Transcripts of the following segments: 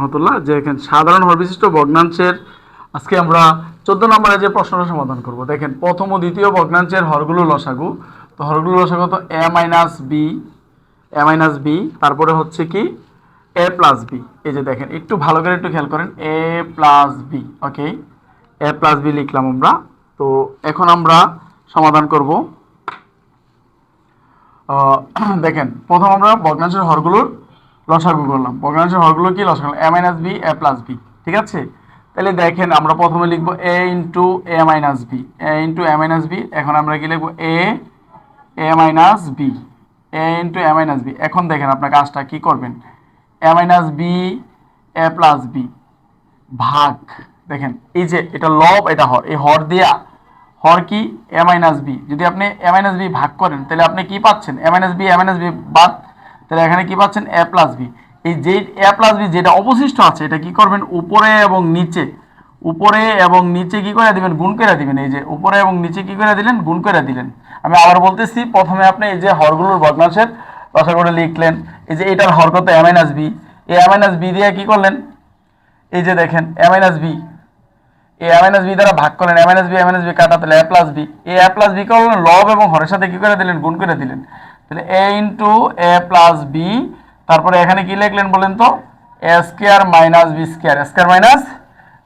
রহমতুল্লাহ, যে এখানে সাধারণ হর বিশিষ্ট ভগ্নাংশের, আজকে আমরা চোদ্দ নম্বরে যে প্রশ্নটা সমাধান করব। দেখেন, প্রথম ও দ্বিতীয় ভগ্নাংশের হরগুলো লসাগু। তো হরগুলো লসাগু তো A minus B A minus B তারপরে হচ্ছে কি? এ প্লাস বি এই যে দেখেন, একটু ভালো করে একটু খেয়াল করেন। A plus B okay A plus B লিখলাম আমরা। তো এখন আমরা সমাধান করব। দেখেন, প্রথম আমরা ভগ্নাংশের হরগুলোর লসাগু করলাম ভগ্নাংশের হরগুলো কি? লসাগু A minus B A plus B ঠিক আছে? তাহলে দেখেন, আমরা প্রথমে লিখব A into A minus B A into A minus B এখন আমরা কি লিখব? A A minus B A into A minus B এখন দেখেন, আপনার কাজটা কি করবেন? A minus B A plus B ভাগ, দেখেন, এই যে এটা লব, এটা হর। এই হর দিয়া, হর কি? এ মাইনাস বি যদি আপনি এ মাইনাস বি ভাগ করেন, তাহলে আপনি কি পাচ্ছেন? A minus B A minus B বাদ তাহলে এখানে কি পাচ্ছেন? এ প্লাস বি এই যে এ প্লাস বি যেটা অবশিষ্ট আছে, এটা কি করবেন? উপরে এবং নিচে। উপরে এবং নিচে কি করে দিবেন? গুণ করে দিবেন। এই যে উপরে এবং নিচে কি করে দিলেন? গুণ করে দিলেন। আমি আবার বলতেছি, প্রথমে আপনি এই যে হরগুলোর ভগ্নাংশের রসা করে লিখলেন। এই যে এটার হর কত? এ মাইনাস বি এই এ মাইনাস বি দিয়ে কি করলেন? এই যে দেখেন A minus B A A minus B দ্বারা ভাগ করেন A minus B A minus B কাটা তাহলে A plus B A plus B করলেন, লব এবং হরের সাথে কি করে দিলেন? গুণ করে দিলেন। তাহলে A into A plus B তারপরে এখানে কি লিখলেন বলেন তো? A square minus B square square minus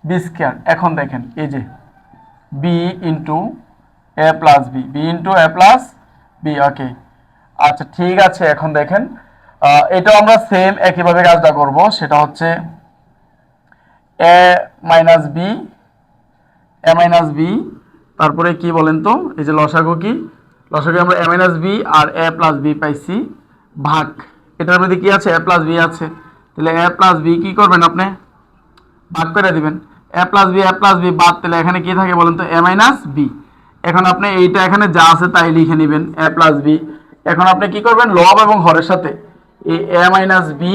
B square এখন দেখেন, এই যে B into A plus B B into A plus B okay আচ্ছা ঠিক আছে, এখন দেখেন এটা আমরা সেম একইভাবে কাজটা করব, সেটা হচ্ছে A minus B A minus B তারপরে কি বলেন তো? এই যে লসাগু কি? লসাগু আমরা এ মাইনাস বি আর এ প্লাস বি পাইছি ভাগ। এটার মধ্যে কি আছে? এ প্লাস বি আছে। তাহলে এ প্লাস বি কি করবেন আপনি? ভাগ করে দিবেন। A plus B A plus B বাদ তাহলে এখানে কি থাকে বলেন তো? এ মাইনাস বি এখন আপনি এইটা এখানে যা আছে তাই লিখে নেবেন এ প্লাস বি এখন আপনি কি করবেন? লব এবং হরের সাথে এই A minus B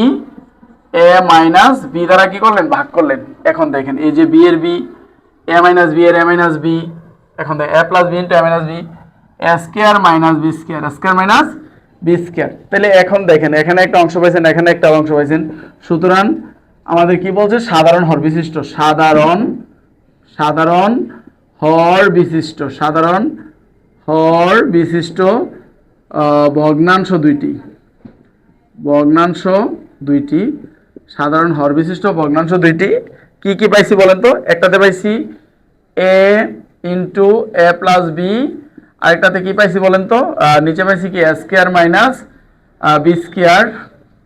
A minus B দ্বারা কি করলেন? ভাগ করলেন। এখন দেখেন, এই যে বি এর বি এ মাইনাস বি এর এ মাইনাস বি এখন দেখ A plus B into A minus B square minus B square square minus B square. তাহলে এখন দেখেন, এখানে একটা অংশ পাইছেন, এখানে একটা অংশ পাইছেন। সুতরাং আমাদের কি বলছে? সাধারণ হর বিশিষ্ট। সাধারণ সাধারণ হর বিশিষ্ট। সাধারণ হর বিশিষ্ট ভগ্নাংশ দুইটি। ভগ্নাংশ দুইটি, সাধারণ হর বিশিষ্ট, ভগ্নাংশ দুইটি। কি কি পাইছি বলেন তো? একটাতে পাইছি A into A plus B আরেকটাতে কি পাইছি বলেন তো? নিচে পাইছি কি A square minus B square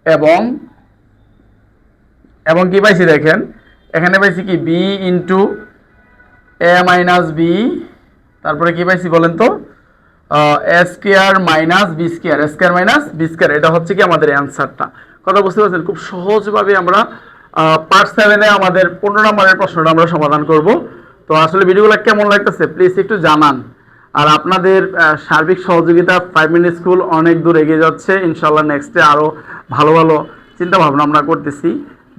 এবং এবং কি পাইছি দেখেন? এখানে পাইছি কি B into A minus B তারপরে কি পাইছি বলেন তো? Square minus B square square minus B square এটা হচ্ছে কি আমাদের অ্যান্সারটা কথা বুঝতে পারছেন? খুব সহজভাবে আমরা পার্ট সেভেনে আমাদের পনেরো নম্বরের প্রশ্নটা আমরা সমাধান করব। তো আসলে ভিডিওগুলো কেমন লাগতেছে? প্লিজ একটু জানান। আর আপনাদের সার্বিক সহযোগিতা ফাইভ মিনিট স্কুল অনেক দূর এগিয়ে যাচ্ছে। ইনশাল্লাহ নেক্সটে আরও ভালো ভালো চিন্তা ভাবনা আমরা করতেছি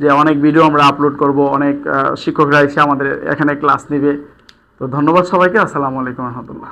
যে অনেক ভিডিও আমরা আপলোড করব, অনেক শিক্ষকরা এসে আমাদের এখানে ক্লাস নেবে। তো ধন্যবাদ সবাইকে, আসসালামু আলাইকুম রহমতুল্লাহ।